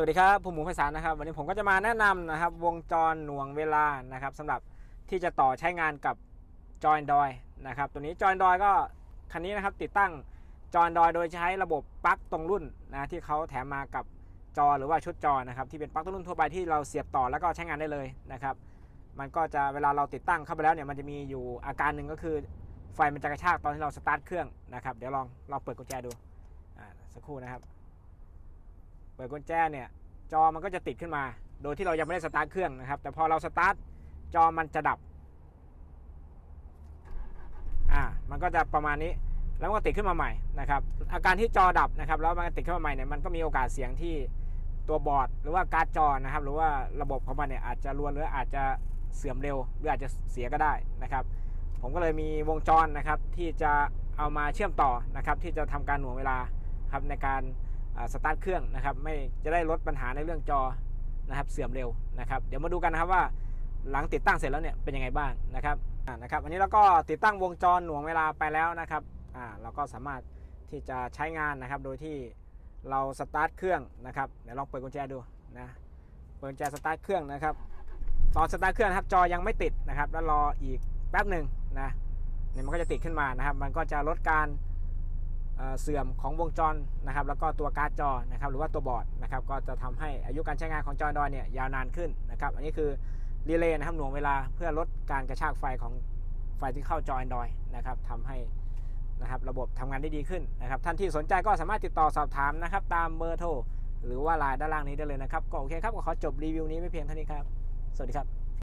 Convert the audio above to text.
วัสดีครับผมหมูไพศาลนะครับ วันนี้ผมก็จะมาแนะนำนะครับ วงจรหน่วงเวลานะครับสำหรับที่จะต่อใช้งานกับจอยดอยนะครับ ตัวนี้จอยดอยก็คันนี้นะครับติดตั้งจอยดอยโดยใช้ระบบปลั๊กตรงรุ่นนะที่เขาแถมมากับจอหรือว่าชุดจอนะครับที่เป็นปลั๊กตรงรุ่นทั่วไปที่เราเสียบต่อแล้วก็ใช้งานได้เลยนะครับ มันก็จะเวลาเราติดตั้งเข้าไปแล้วเนี่ยมันจะมีอยู่อาการหนึ่งก็คือ ไฟมันจะกระชากตอนที่เราสตาร์ทเครื่องนะครับ เดี๋ยวลองลองเปิดกุญแจดูอ่าสักครู่นะครับ ปิดกุญแจเนี่ยจอมันก็จะติดขึ้นมา โดยที่เรายังไม่ได้สตาร์ทเครื่องนะครับ แต่พอเราสตาร์ทจอมันจะดับ อ่า มันก็จะประมาณนี้ แล้วมันก็ติดขึ้นมาใหม่นะครับ อาการที่จอดับนะครับ แล้วมันติดขึ้นมาใหม่เนี่ย มันก็มีโอกาสเสียงที่ตัวบอร์ด หรือว่าการ์ดจอนะครับ หรือว่าระบบของมันเนี่ยอาจจะรวนหรืออาจจะเสื่อมเร็ว หรืออาจจะเสียก็ได้นะครับ ผมก็เลยมีวงจรนะครับ ที่จะเอามาเชื่อมต่อนะครับ ที่จะทำการหน่วงเวลาครับในการ สตาร์ทเครื่องนะครับไม่จะได้ลดปัญหาในเรื่องจอนะครับเสื่อมเร็วนะครับเดี๋ยวมาดูกันนะครับว่าหลังติดตั้งเสร็จแล้วเนี่ยเป็นยังไงบ้างนะครับอ่านะครับอันนี้เราก็ติดตั้งวงจรหน่วงเวลาไปแล้วนะครับอ่าเราก็สามารถที่จะใช้งานนะครับโดยที่เราสตาร์ทเครื่องนะครับเดี๋ยวลองเปิดกุญแจดูนะเปิดกุญแจสตาร์ทเครื่องนะครับตอนสตาร์ทเครื่องครับจอยังไม่ติดนะครับแล้วรออีกแป๊บหนึ่งนะเนี่ยมันก็จะติดขึ้นมานะครับ มันก็จะลดการ เสื่อมของวงจรนะครับแล้วก็ตัวการ์ดจอนะครับหรือว่าตัวบอร์ดนะครับก็จะทำให้อายุการใช้งานของจอดอยเนี่ยยาวนานขึ้นนะครับอันนี้คือรีเลย์นะครับหน่วงเวลาเพื่อลดการกระชากไฟของไฟที่เข้าจอ Android นะครับทำให้นะครับระบบทำงานได้ดีขึ้นนะครับท่านที่สนใจก็สามารถติดต่อสอบถามนะครับตามเบอร์โทรหรือว่าไลน์ด้านล่างนี้ได้เลยนะครับก็โอเคครับก็ขอจบรีวิวนี้ไม่เพียงเท่านี้ครับ สวัสดีครับ